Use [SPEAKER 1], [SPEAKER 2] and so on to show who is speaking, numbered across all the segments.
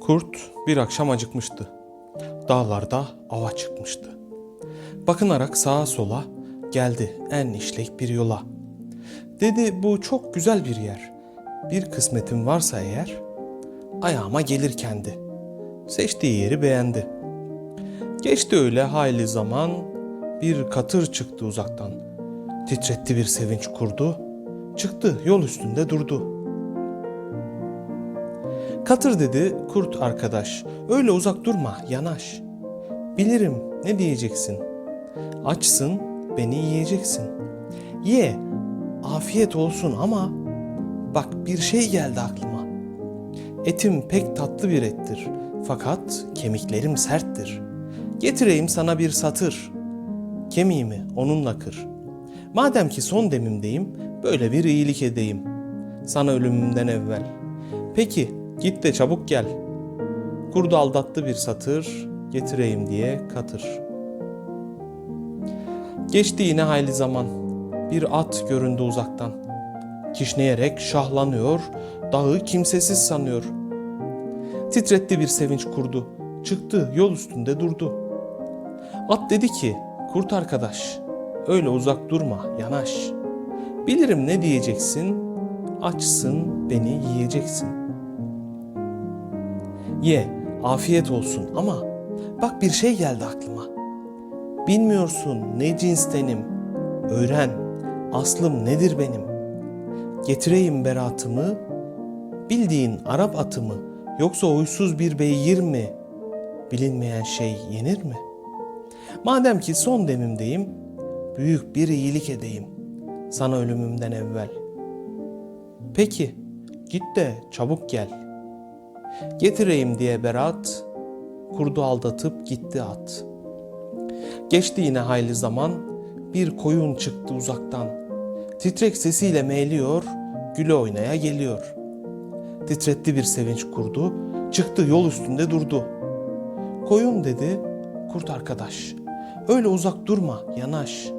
[SPEAKER 1] Kurt bir akşam acıkmıştı. Dağlarda ava çıkmıştı. Bakınarak sağa sola geldi en işlek bir yola. Dedi bu çok güzel bir yer. Bir kısmetim varsa eğer ayağıma gelir kendi. Seçtiği yeri beğendi. Geçti öyle hayli zaman bir katır çıktı uzaktan. Titretti bir sevinç kurdu. Çıktı yol üstünde durdu. Katır dedi kurt arkadaş. Öyle uzak durma yanaş. Bilirim ne diyeceksin. Açsın beni yiyeceksin. Ye afiyet olsun ama bak bir şey geldi aklıma. Etim pek tatlı bir ettir fakat kemiklerim serttir. Getireyim sana bir satır. Kemiğimi onunla kır. Madem ki son demimdeyim böyle bir iyilik edeyim. Sana ölümümden evvel. Peki git de çabuk gel. Kurdu aldattı bir satır, getireyim diye katır. Geçti yine hayli zaman. Bir at göründü uzaktan. Kişneyerek şahlanıyor, dağı kimsesiz sanıyor. Titretti bir sevinç kurdu. Çıktı yol üstünde durdu. At dedi ki, kurt arkadaş, öyle uzak durma, yanaş. Bilirim ne diyeceksin, açsın beni yiyeceksin. Ye, afiyet olsun ama bak bir şey geldi aklıma. Bilmiyorsun ne cinstenim, öğren, aslım nedir benim. Getireyim beratımı, bildiğin Arap atımı, yoksa uysuz bir beygir mi? Bilinmeyen şey yenir mi? Madem ki son demimdeyim, büyük bir iyilik edeyim sana ölümümden evvel. Peki, git de çabuk gel. Getireyim diye berat, kurdu aldatıp gitti at. Geçti yine hayli zaman, bir koyun çıktı uzaktan. Titrek sesiyle meyliyor, güle oynaya geliyor. Titretti bir sevinç kurdu, çıktı yol üstünde durdu. Koyun dedi, kurt arkadaş, öyle uzak durma, yanaş.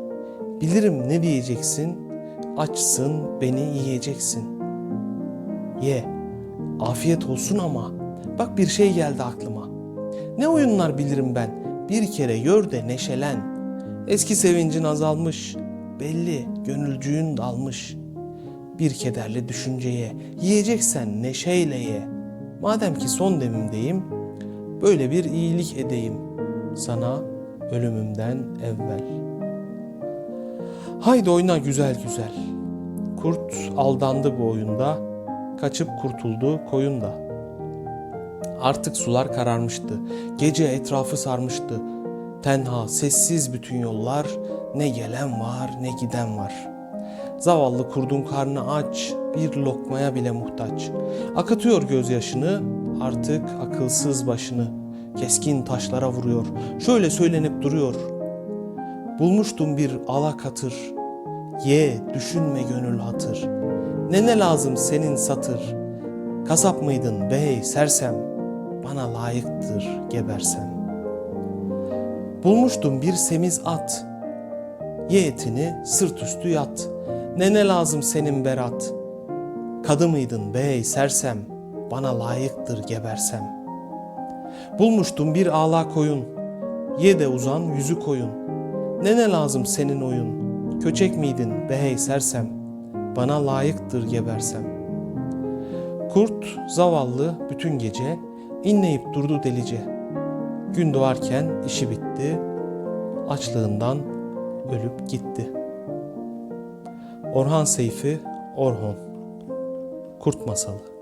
[SPEAKER 1] Bilirim ne diyeceksin, açsın beni yiyeceksin. Ye, afiyet olsun ama bak bir şey geldi aklıma. Ne oyunlar bilirim ben, bir kere gör de neşelen. Eski sevincin azalmış, belli gönülcüğün dalmış. Bir kederli düşünceye, yiyeceksen neşeyle ye. Madem ki son demimdeyim, böyle bir iyilik edeyim sana ölümümden evvel. Haydi oyna güzel güzel. Kurt aldandı bu oyunda, kaçıp kurtuldu koyun da. Artık sular kararmıştı, gece etrafı sarmıştı. Tenha, sessiz bütün yollar, ne gelen var ne giden var. Zavallı kurdun karnı aç, bir lokmaya bile muhtaç. Akıtıyor gözyaşını, artık akılsız başını. Keskin taşlara vuruyor, şöyle söylenip duruyor. Bulmuştum bir ala katır, ye düşünme gönül hatır. Ne ne lazım senin satır, kasap mıydın bey sersem, bana layıktır gebersem. Bulmuştum bir semiz at, ye etini sırt üstü yat. Ne ne lazım senin berat, kadı mıydın bey sersem, bana layıktır gebersem. Bulmuştum bir ağla koyun, ye de uzan yüzü koyun. Ne ne lazım senin oyun, köçek miydin bey sersem, bana layıktır gebersem. Kurt zavallı bütün gece inleyip durdu delice. Gün doğarken işi bitti, açlığından ölüp gitti. Orhan Seyfi Orhon Kurt Masalı